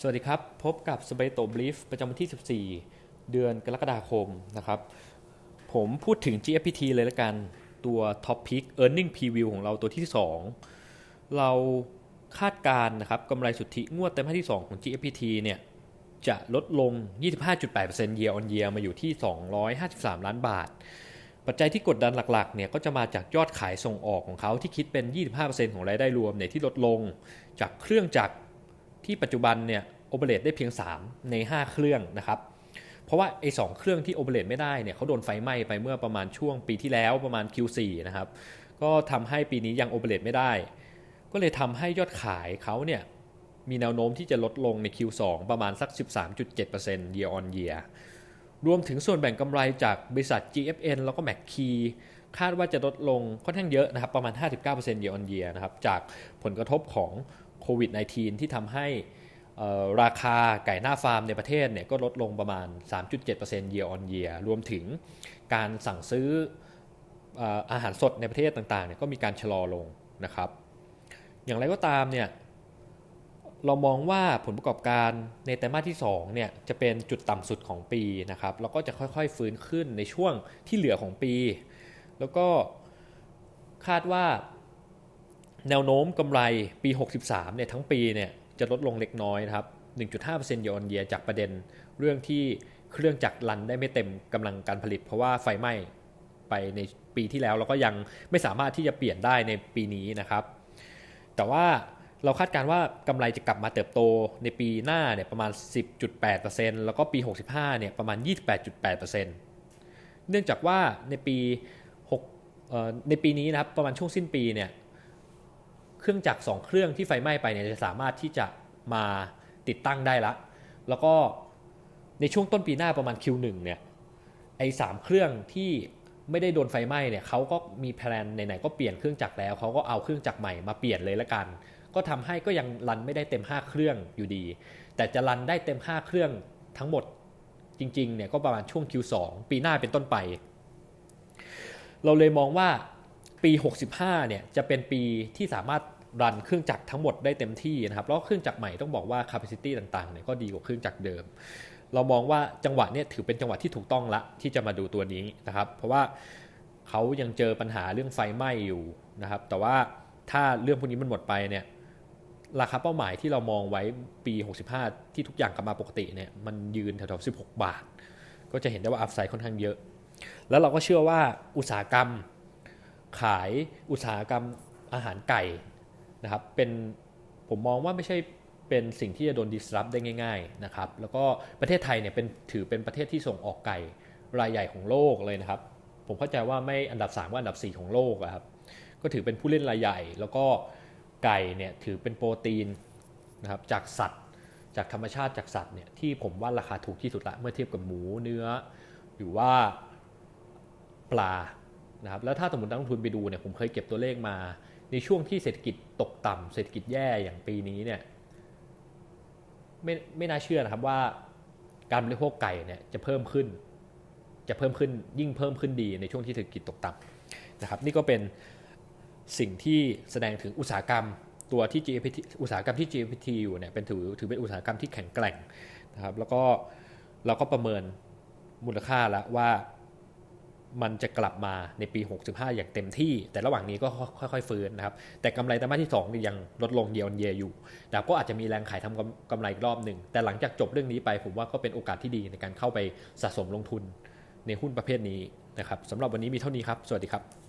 สวัสดีครับ พบกับสเปโตบลีฟประจำวันที่ 14 เดือนกรกฎาคมนะครับ ผมพูดถึง GFPT เลยละกันตัว Top Pick Earning Preview ของเราตัวที่ 2 เราคาดการณ์นะครับกำไรสุทธิงวดไตรมาสที่2ของ GFPT เนี่ยจะลดลง 25.8% year on year มาอยู่ที่ 253 ล้านบาท ปัจจัยที่กดดันหลักๆ เนี่ยก็จะมาจากยอดขายส่งออกของเขาที่คิดเป็น 25%ของรายได้รวมเนี่ยที่ลดลงจากเครื่องจักร ที่ปัจจุบันเนี่ยโอเปเรตได้เพียง 3 ใน 5 เครื่องนะครับ เพราะว่าไอ้สเครื่องที่โอเปเรตไม่ได้เนี่ยเขาโดนไฟไหม้ไปเมื่อประมาณช่วงปีที่แล้วประมาณ Q4 นะครับ ก็ทำให้ปีนี้ยังโอเปเรตไม่ได้ ก็เลยทำให้ยอดขายเขาเนี่ยมีแนวโน้มที่จะลดลงใน Q2 ประมาณสัก 13.7% year on year รวมถึงส่วนแบ่งกำไรจากบริษัท GFN แล้วก็ m c k e y คาดว่าจะลดลงค่อนข้างเยอะนะครับ ประมาณ 59% year on year นะครับ จากผลกระทบของ โควิด -19 ที่ทำให้ราคาไก่หน้าฟาร์มในประเทศเนี่ยก็ลดลงประมาณ 3.7% year on year รวมถึงการสั่งซื้อเอ่ออาหารสดในประเทศต่างๆเนี่ยก็มีการชะลอลงนะครับ อย่างไรก็ตามเนี่ยเรามองว่าผลประกอบการในไตรมาสที่2เนี่ยจะเป็นจุดต่ำสุดของปีนะครับแล้วก็จะค่อยๆฟื้นขึ้นในช่วงที่เหลือของปี แล้วก็คาดว่า แนวโน้มกำไรปี 63เนี่ยทั้งปีเนี่ยจะลดลงเล็กน้อยครับ 1.5%เยออนเยียจากประเด็นเรื่องที่เครื่องจักรรันได้ไม่เต็มกำลังการผลิต เพราะว่าไฟไหม้ไปในปีที่แล้วแล้วก็ยังไม่สามารถที่จะเปลี่ยนได้ในปีนี้นะครับ แต่ว่าเราคาดการว่ากำไรจะกลับมาเติบโตในปีหน้าเนี่ยประมาณ 10.8%แล้วก็ปี 65เนี่ยประมาณ 28.8%เนื่องจากว่าในปี6ในปีนี้นะครับประมาณช่วงสิ้นปีเนี่ย เครื่องจักร2เครื่องที่ไฟไหม้ไปเนี่ยจะสามารถที่จะมาติดตั้งได้ละ แล้วก็ในช่วงต้นปีหน้าประมาณ Q1 เนี่ยไอ้สามเครื่องที่ไม่ได้โดนไฟไหม้เนี่ยเขาก็มีแพลนไหนๆก็เปลี่ยนเครื่องจักรแล้วเขาก็เอาเครื่องจักรใหม่มาเปลี่ยนเลยละกัน ก็ทำให้ก็ยังรันไม่ได้เต็ม 5 เครื่องอยู่ดี แต่จะรันได้เต็ม 5 เครื่องทั้งหมดจริงๆเนี่ยก็ประมาณช่วง Q2 ปีหน้าเป็นต้นไป เราเลยมองว่าปี 65เนี่ยจะเป็นปีที่สามารถ รันเครื่องจักรทั้งหมดได้เต็มที่นะครับแล้วเครื่องจักรใหม่ต้องบอกว่า capacity ต่างๆเนี่ยก็ดีกว่าเครื่องจักรเดิม เรามองว่าจังหวะเนี่ยถือเป็นจังหวะที่ถูกต้องละที่จะมาดูตัวนี้นะครับ เพราะว่าเขายังเจอปัญหาเรื่องไฟไหม้อยู่นะครับ แต่ว่าถ้าเรื่องพวกนี้มันหมดไปเนี่ยราคาเป้าหมายที่เรามองไว้ปี 65 ที่ทุกอย่างกลับมาปกติเนี่ยมันยืนแถวๆ16 บาท ก็จะเห็นได้ว่าอัพไซด์ค่อนข้างเยอะ แล้วเราก็เชื่อว่าอุตสาหกรรมขายอุตสาหกรรมอาหารไก่ นะครับเป็นผมมองว่าไม่ใช่เป็นสิ่งที่จะโดน disrupt ได้ง่ายๆนะครับแล้วก็ประเทศไทยเนี่ยเป็นถือเป็นประเทศที่ส่งออกไก่รายใหญ่ของโลกเลยนะครับ ผมเข้าใจว่าไม่อันดับ3ก็อันดับ 4 ของโลกครับก็ถือเป็นผู้เล่นรายใหญ่ แล้วก็ไก่เนี่ยถือเป็นโปรตีนนะครับจากสัตว์ จากธรรมชาติจากสัตว์เนี่ยที่ผมว่าราคาถูกที่สุดละเมื่อเทียบกับหมูเนื้อ หรือว่าปลานะครับแล้วถ้าสมมตินักลงทุนไปดูเนี่ยผมเคยเก็บตัวเลขมา ในช่วงที่เศรษฐกิจตกต่ำเศรษฐกิจแย่อย่างปีนี้เนี่ยไม่ไม่น่าเชื่อนะครับว่าการบริโภคไก่เนี่ยจะเพิ่มขึ้น จะเพิ่มขึ้นยิ่งเพิ่มขึ้นดีในช่วงที่เศรษฐกิจตกต่ำนะครับ นี่ก็เป็นสิ่งที่แสดงถึงอุตสาหกรรมตัวที่ GPT อุตสาหกรรมที่ GPT อยู่เนี่ยเป็นถือถือเป็นอุตสาหกรรมที่แข็งแกร่งนะครับ แล้วก็เราก็ประเมินมูลค่าแล้วว่า มันจะกลับมาในปี 65 อย่างเต็มที่ แต่ระหว่างนี้ก็ค่อยๆฟื้นนะครับ แต่กำไรไตรมาสที่2นี่ยังลดลงเยียร์เยอยู่ดาบก็อาจจะมีแรงขายทำกำกำไรอีกรอบหนึ่ง แต่หลังจากจบเรื่องนี้ไป ผมว่าก็เป็นโอกาสที่ดีในการเข้าไปสะสมลงทุนในหุ้นประเภทนี้นะครับสำหรับวันนี้มีเท่านี้ครับ สวัสดีครับ